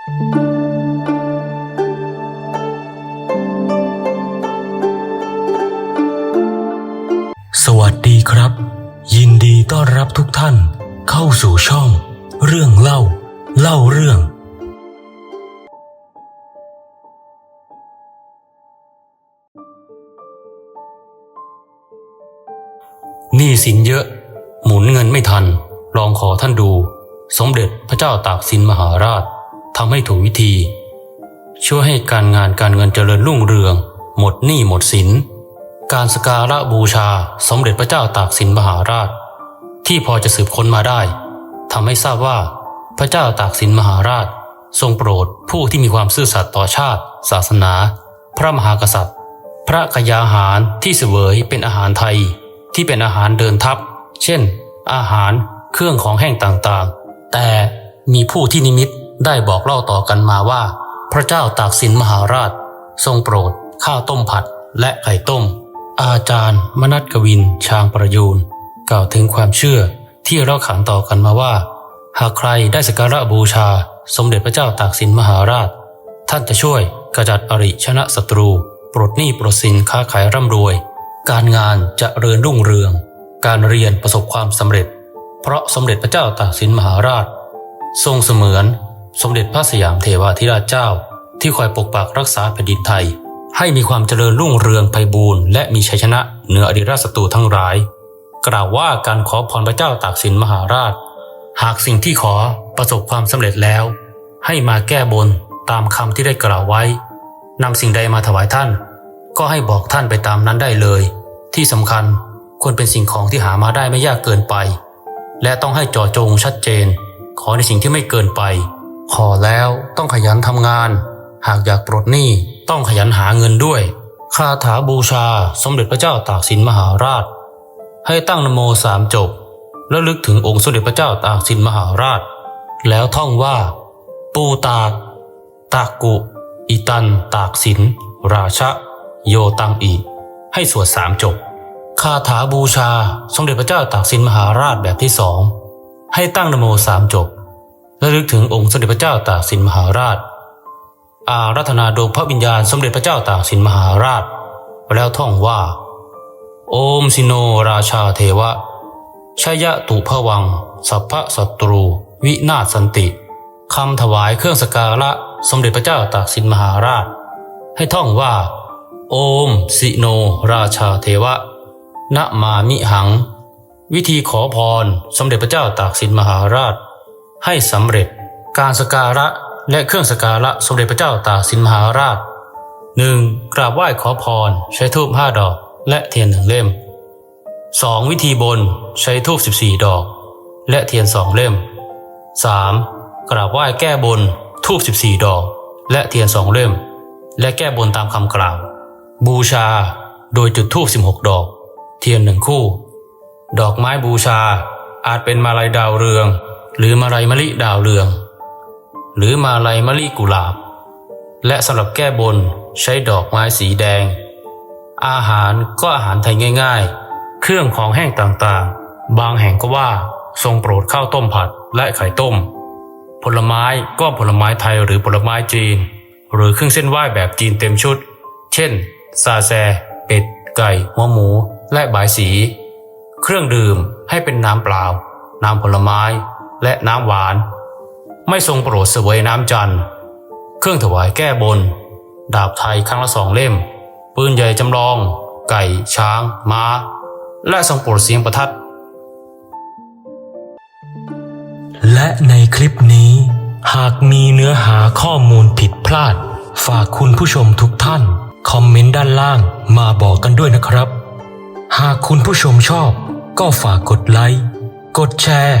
สวัสดีครับ ยินดีต้อนรับทุกท่านเข้าสู่ช่อง เรื่องเล่า เล่าเรื่อง หนี้สินเยอะ หมุนเงินไม่ทัน ลองขอท่านดู สมเด็จพระเจ้าตากสินมหาราช ทำให้ถูกวิธี ช่วยให้การงานการเงินเจริญรุ่งเรือง หมดหนี้หมดสิน การสการะบูชาสมเด็จพระเจ้าตากสินมหาราช ที่พอจะสืบค้นมาได้ทำให้ทราบว่า พระเจ้าตากสินมหาราช ทรงโปรดผู้ที่มีความซื่อสัตย์ต่อชาติ ศาสนา พระมหากษัตริย์ พระกยาหารที่เสวยเป็นอาหารไทย ที่เป็นอาหารเดินทัพ เช่น อาหารเครื่องของแห้งต่างๆ แต่มีผู้ที่นิมิต ได้บอกเล่าต่อกันมาว่า พระเจ้าตากสินมหาราช ทรงโปรด ข้าวต้มผัดและไข่ต้ม อาจารย์ มนัตกวิน ชางประยูนกล่าวถึงความเชื่อที่เราขานต่อกันมาว่า หากใครได้สักการะบูชา สมเด็จพระเจ้าตากสินมหาราช ท่านจะช่วยกระจัดอริชนะศัตรู ปลดหนี้ปลดสินค้าขายร่ำรวย การงานจะเริญรุ่งเรือง การเรียนประสบความสำเร็จ เพราะสมเด็จพระเจ้าตากสินมหาราช ทรงเสมือน สมเด็จพระสยามเทวาธิราชเจ้า ที่คอยปกปักรักษาแผ่นดินไทย ให้มีความเจริญรุ่งเรืองไพบูรณ์และมีชัยชนะเหนืออดีตราชศัตรูทั้งหลาย กล่าวว่าการขอพรพระเจ้าตากสินมหาราช หากสิ่งที่ขอประสบความสำเร็จแล้ว ให้มาแก้บนตามคำที่ได้กล่าวไว้นำสิ่งใดมาถวายท่าน ก็ให้บอกท่านไปตามนั้นได้เลย ที่สำคัญควรเป็นสิ่งของที่หามาได้ไม่ยากเกินไป และต้องให้จาะจงชัดเจน ขอในสิ่งที่ไม่เกินไป ขอแล้วต้องขยันทำงาน หากอยากปลดหนี้ต้องขยันหาเงินด้วย คาถาบูชาสมเด็จพระเจ้าตากสินมหาราช ให้ตั้งนโมสามจบ แล้วลึกถึงองค์สมเด็จพระเจ้าตากสินมหาราช แล้วท่องว่า ปูตากตากกุ อิตัน ตากสิน ราชะ โยตังอี ให้สวดสามจบ คาถาบูชา สมเด็จพระเจ้าตากสินมหาราชแบบที่สอง ให้ตั้งนโมสามจบ และลึกถึงองค์สมเด็จพระเจ้าตากสินมหาราช อารัธนาดวงพระวิญญาณสมเด็จพระเจ้าตากสินมหาราช แล้วท่องว่า โอมสิโนราชาเทวะชยะตุพวัง สัพพะศัตรู วินาศสันติคำถวายเครื่องสการะสมเด็จพระเจ้าตากสินมหาราช ให้ท่องว่า โอมสิโนราชาเทวะนะมามิหัง วิธีขอพรสมเด็จพระเจ้าตากสินมหาราช ให้สำเร็จ การสการะและเครื่องสการะสมเด็จพระเจ้าตากสินมหาราชหนึ่งกราบไหว้ขอพร ใช้ธูปห้าดอก และเทียนหนึ่งเล่ม 2. วิธีบน ใช้ทูบ14 ดอก และเทียนสองเล่ม 3. กราบไหว้แก้บน ทูบ14 ดอก และเทียนสองเล่ม และแก้บนตามคำกล่าว บูชา โดยจุดทูบ16 ดอก เทียนหนึ่งคู่ ดอกไม้บูชาอาจเป็นมาลัยดาวเรือง หรือมาลัยมะลิดาวเรือง หรือมาลัยมะลิกุหลาบ และสำหรับแก้บนใช้ดอกไม้สีแดง อาหารก็อาหารไทยง่าย ๆ เครื่องของแห้งต่างๆ บางแห่งก็ว่าทรงโปรดข้าวต้มผัดและไข่ต้ม ผลไม้ก็ผลไม้ไทยหรือผลไม้จีน หรือเครื่องเส้นไหว้แบบจีนเต็มชุด เช่น ซาแซ เป็ด ไก่ หัวหมู และบายสี เครื่องดื่มให้เป็นน้ำเปล่า น้ำผลไม้ และน้ำหวาน ไม่ทรงโปรดเสวยน้ำจันทร์ เครื่องถวายแก้บน ดาบไทยครั้งละสองเล่ม ปืนใหญ่จำลอง ไก่ ช้าง ม้า และทรงโปรดเสียงประทัด และในคลิปนี้ หากมีเนื้อหาข้อมูลผิดพลาด ฝากคุณผู้ชมทุกท่าน คอมเมนต์ด้านล่างมาบอกกันด้วยนะครับ หากคุณผู้ชมชอบก็ฝากกดไลค์ กดแชร์